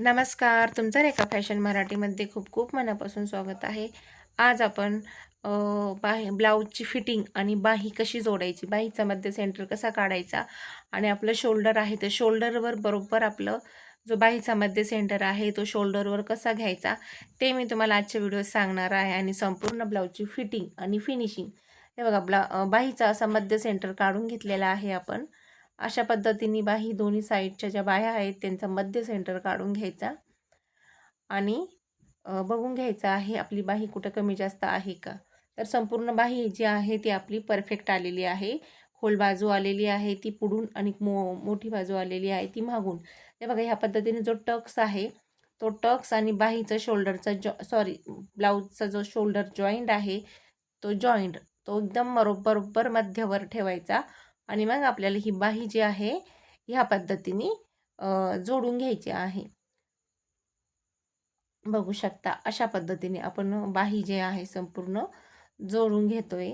नमस्कार. तुमचं रेखा फॅशन मराठीमध्ये खूप खूप मनापासून स्वागत आहे. आज आपण बाही ब्लाऊजची फिटिंग आणि बाही कशी जोडायची बाहीचा मध्य सेंटर कसा काढायचा आणि आपलं शोल्डर आहे तर शोल्डरवर बरोबर आपलं जो बाहीचा मध्य सेंटर आहे तो शोल्डरवर कसा घ्यायचा ते मी तुम्हाला आजच्या व्हिडिओ सांगणार आहे आणि संपूर्ण ब्लाऊजची फिटिंग आणि फिनिशिंग. हे बघा ब्ला बाहीचा असा मध्य सेंटर काढून घेतलेला आहे आपण. अशा पद्धतीने बाही दोन्ही साईडच्या ज्या बाह्या आहेत त्यांचा मध्य सेंटर काढून घ्यायचा. आणि बघून घ्यायचं आहे आपली बाही कुठं कमी जास्त आहे का? तर संपूर्ण बाही जी आहे ती आपली परफेक्ट आलेली आहे. खोल बाजू आलेली आहे ती पुढून आणि मो मोठी बाजू आलेली आहे ती मागून. हे बघा ह्या पद्धतीने जो टक्स आहे तो टक्स आणि बाहीचा शोल्डरचा जॉ सॉरी ब्लाऊजचा जो शोल्डर जॉईंट आहे तो जॉईंट तो एकदम बरोबर बरोबर मध्यवर ठेवायचा. आणि मग आपल्याला ही बाही जी आहे ह्या पद्धतीने जोडून घ्यायची आहे. बघू शकता अशा पद्धतीने आपण बाही जे आहे संपूर्ण जोडून घेतोय.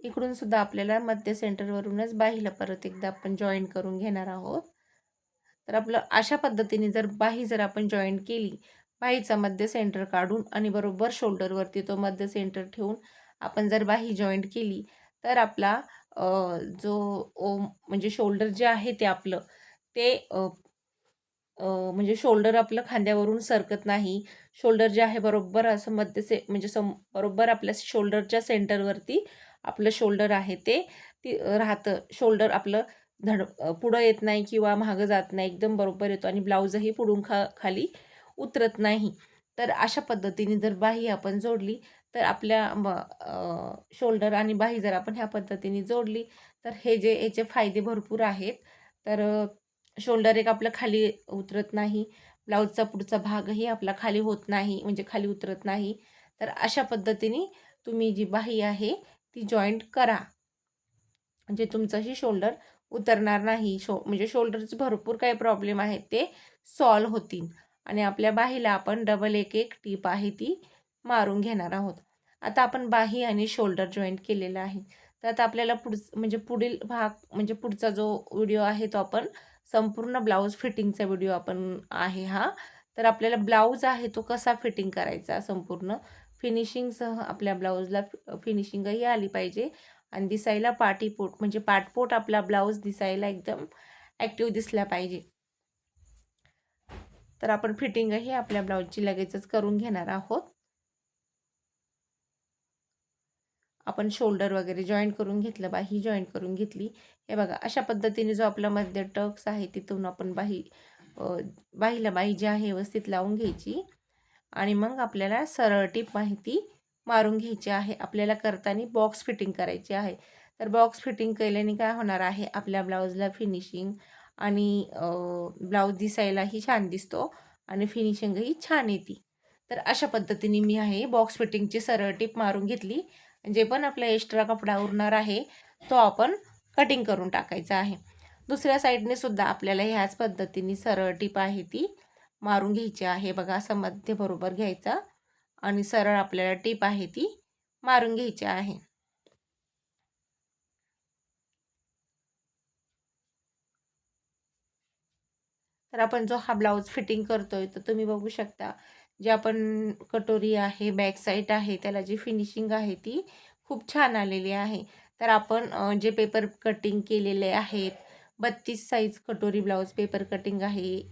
इकडून सुद्धा आपल्याला मध्य सेंटरवरूनच बाहीला परत एकदा आपण जॉईन करून घेणार आहोत. तर आपलं अशा पद्धतीने जर बाही जर आपण जॉईन केली बाहीचा मध्य सेंटर काढून आणि बरोबर शोल्डरवरती तो मध्य सेंटर ठेवून आपण जर बाही जॉईंट केली तर आपला जो ओ म्हणजे शोल्डर जे आहे ते आपलं ते म्हणजे शोल्डर आपलं खांद्यावरून सरकत नाही. शोल्डर जे आहे बरोबर असं मध्य से म्हणजे सम बरोबर आपल्या शोल्डरच्या सेंटरवरती आपलं शोल्डर आहे ते ती राहतं. शोल्डर आपलं धड पुढं येत नाही किंवा मागं जात नाही. एकदम बरोबर येतो आणि ब्लाऊजही पुढून खा खाली उतरत नाही. तर अशा पद्धतीने जर बाही आपण जोडली तर आपल्या शोल्डर आणि बाही जर आपण ह्या पद्धतीने जोडली तर हे जे याचे फायदे भरपूर आहेत. तर शोल्डर एक आपलं खाली उतरत नाही. ब्लाऊजचा पुढचा भागही आपला खाली होत नाही म्हणजे खाली उतरत नाही. तर अशा पद्धतीने तुम्ही जी बाही आहे ती जॉईंट करा. म्हणजे तुमचंही शोल्डर उतरणार नाही. शो म्हणजे शोल्डरचे भरपूर काही प्रॉब्लेम आहेत ते सॉल्व होतील. आणि आपल्या बाहीला आपण डबल एक एक टीप आहे ती मारून घेणार आहोत. आता आपण बाही आणि शोल्डर जॉईंट केलेला आहे. तर आता आपल्याला पुढ म्हणजे पुढील भाग म्हणजे पुढचा जो व्हिडिओ आहे तो आपण संपूर्ण ब्लाऊज फिटिंगचा व्हिडिओ आपण आहे हा. तर आपल्याला ब्लाऊज आहे तो कसा फिटिंग करायचा संपूर्ण? फिनिशिंगसह आपल्या ब्लाऊजला फिनिशिंगही आली पाहिजे. आणि दिसायला पाटीपोट म्हणजे पाटपोट आपला ब्लाऊज दिसायला एकदम ॲक्टिव्ह दिसला पाहिजे. तर आपण फिटिंगही आपल्या ब्लाऊजची लगेचच करून घेणार आहोत. आपण शोल्डर वगैरे जॉईंट करून घेतलं बाही जॉईंट करून घेतली. हे बघा अशा पद्धतीने जो आपला मध्य टक्स आहे तिथून आपण बाही बाहीला बाही जी आहे व्यवस्थित लावून घ्यायची. आणि मग आपल्याला सरळ टीप माहिती मारून घ्यायची आहे. आपल्याला करताना बॉक्स फिटिंग करायची आहे. तर बॉक्स फिटिंग केल्याने काय होणार आहे? आपल्या ब्लाऊजला फिनिशिंग आणि ब्लाऊज दिसायलाही छान दिसतो आणि फिनिशिंगही छान येते. तर अशा पद्धतीने मी आहे बॉक्स फिटिंगची सरळ टीप मारून घेतली. जे पण आपला एक्स्ट्रा कपडा उरणार आहे तो आपण कटिंग करून टाकायचा आहे. दुसऱ्या साईडने सुद्धा आपल्याला ह्याच पद्धतीने सरळ टीप आहे ती मारून घ्यायची आहे. बघा असं मध्य बरोबर घ्यायचा आणि सरळ आपल्याला टीप आहे ती मारून घ्यायची आहे. तर आपण जो हा ब्लाऊज फिटिंग करतोय तर तुम्ही बघू शकता जे आपण कटोरी आहे बॅक साईड आहे त्याला जी फिनिशिंग आहे ती खूप छान आलेली आहे. तर आपण जे पेपर कटिंग केलेले आहेत बत्तीस साईज कटोरी ब्लाऊज पेपर कटिंग आहे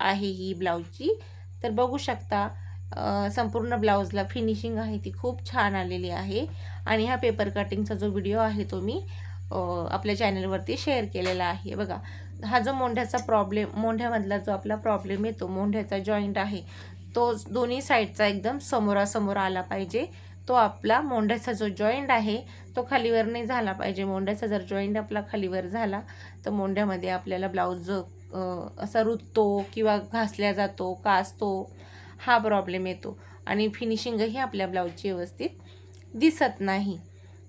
आहे ही ब्लाऊजची. तर बघू शकता संपूर्ण ब्लाऊजला फिनिशिंग आहे ती खूप छान आलेली आहे. आणि हा पेपर कटिंगचा जो व्हिडिओ आहे तो मी आपल्या चॅनलवरती शेअर केलेला आहे. बघा हा जो मोंढ्याचा प्रॉब्लेम मोंढ्यामधला जो आपला प्रॉब्लेम येतो मोंढ्याचा जॉईंट आहे तो दोन्ही साईडचा एकदम समोरासमोर आला पाहिजे. तो आपला मोंढ्याचा जो जॉईंट आहे तो खालीवर नाही झाला पाहिजे. मोंढ्याचा जर जॉईंट आपला खालीवर झाला तर मोंढ्यामध्ये आपल्याला ब्लाऊज असा रुततो किंवा घासल्या जातो कासतो हा प्रॉब्लेम येतो. आणि फिनिशिंगही आपल्या ब्लाऊजची व्यवस्थित दिसत नाही.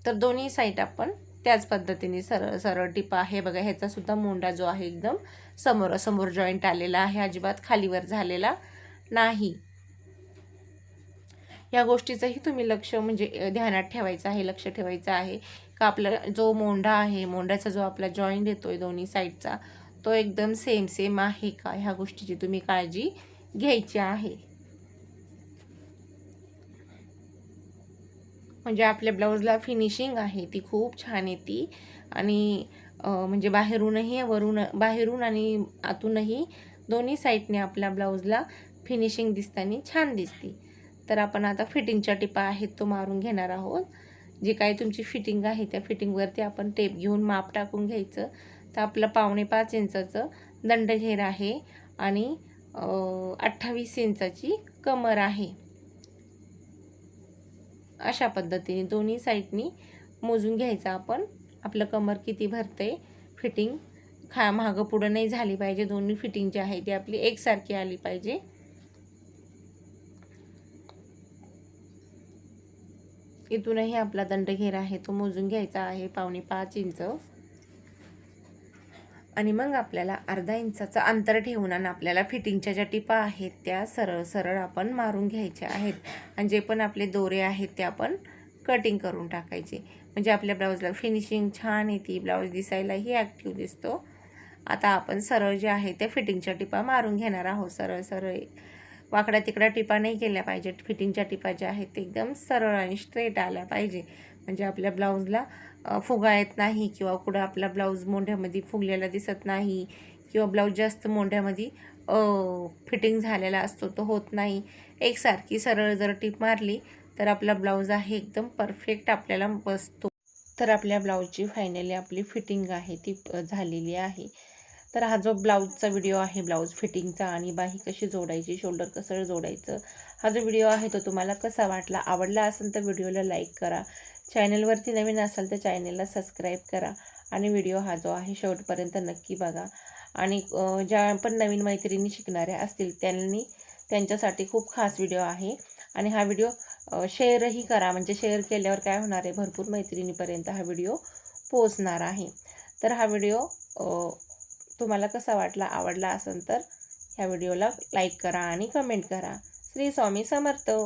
तर दोन्ही साईड आपण त्याच पद्धतीने सरळ सरळ टिपा. आहे बघा ह्याचासुद्धा मोंडा जो आहे एकदम समोरासमोर जॉईंट आलेला आहे. अजिबात खालीवर झालेला नाही. या गोष्टीचंही तुम्ही लक्ष म्हणजे ध्यानात ठेवायचं आहे लक्ष ठेवायचं आहे. का आपला जो मोंढा आहे मोंढ्याचा जो आपला जॉईंट येतो आहे दोन्ही साईडचा तो एकदम सेम सेम आहे का? ह्या गोष्टीची तुम्ही काळजी घ्यायची आहे. म्हणजे आपल्या ब्लाऊजला फिनिशिंग आहे ती खूप छान येते. आणि म्हणजे बाहेरूनही वरून बाहेरून आणि आतूनही दोन्ही साईडने आपल्या ब्लाऊजला फिनिशिंग दिसताना छान दिसते. तर आपण आता फिटिंगच्या टिपा आहेत तो मारून घेणार आहोत. जे काही तुमची फिटिंग आहे त्या फिटिंगवरती आपण टेप घेऊन माप टाकून घ्यायचं. तर आपलं पावणे पाच इंचाचं दंडघेर आहे आणि अठ्ठावीस इंचाची कमर आहे. अशा पद्धतीने दोन्ही साईडनी मोजून घ्यायचं आपण. आपलं कमर किती भरते फिटिंग खा मागं पुढं नाही झाली पाहिजे. दोन्ही फिटिंग जी आहे ती आपली एकसारखी आली पाहिजे. इथूनही आपला दंडघेर आहे तो मोजून घ्यायचा आहे पावणे पाच इंच. आणि मग आपल्याला अर्धा इंचाचं अंतर ठेवून आणि आपल्याला फिटिंगच्या ज्या टिपा आहेत त्या सरळ सरळ आपण मारून घ्यायच्या आहेत. आणि जे पण आपले दोरे आहेत ते आपण कटिंग करून टाकायचे. म्हणजे आपल्या ब्लाऊजला फिनिशिंग छान येते ब्लाऊज दिसायलाही ॲक्टिव्ह दिसतो. आता आपण सरळ जे आहे त्या फिटिंगच्या टिपा मारून घेणार आहोत. सरळ सरळ वाकड्या तिकड्या टिपा नाही केल्या पाहिजेत. फिटिंगच्या टिपा ज्या आहेत ते एकदम सरळ आणि स्ट्रेट आल्या पाहिजे. म्हणजे आपल्या ब्लाऊजला फुगा येत नाही किंवा कुठं आपला ब्लाऊज मोंढ्यामध्ये फुगलेला दिसत नाही किंवा ब्लाऊज जास्त मोंढ्यामध्ये फिटिंग झालेला असतो तो होत नाही. एकसारखी सरळ जर टीप मारली तर आपला ब्लाऊज आहे एकदम परफेक्ट आपल्याला बसतो. तर आपल्या ब्लाऊजची फायनली आपली फिटिंग आहे ती झालेली आहे. तर हा जो ब्लाऊजचा व्हिडिओ आहे ब्लाऊज फिटिंगचा आणि बाही कशी जोडायची शोल्डर कसं जोडायचं हा जो व्हिडिओ आहे तो तुम्हाला कसा वाटला आवडला असेल तर व्हिडिओला लाईक करा. चॅनलवरती नवीन असाल तर चॅनलला सबस्क्राईब करा आणि व्हिडिओ हा जो आहे शेवटपर्यंत नक्की बघा. आणि ज्या पण नवीन मैत्रिणी शिकणाऱ्या असतील त्यांनी त्यांच्यासाठी खूप खास व्हिडिओ आहे. आणि हा व्हिडिओ शेअरही करा. म्हणजे शेअर केल्यावर काय होणार आहे भरपूर मैत्रिणीपर्यंत हा व्हिडिओ पोचणार आहे. तर हा व्हिडिओ तुम्हाला कसा वाटला आवडला असेल तर ह्या व्हिडिओला लाईक करा आणि कमेंट करा. श्री स्वामी समर्थ.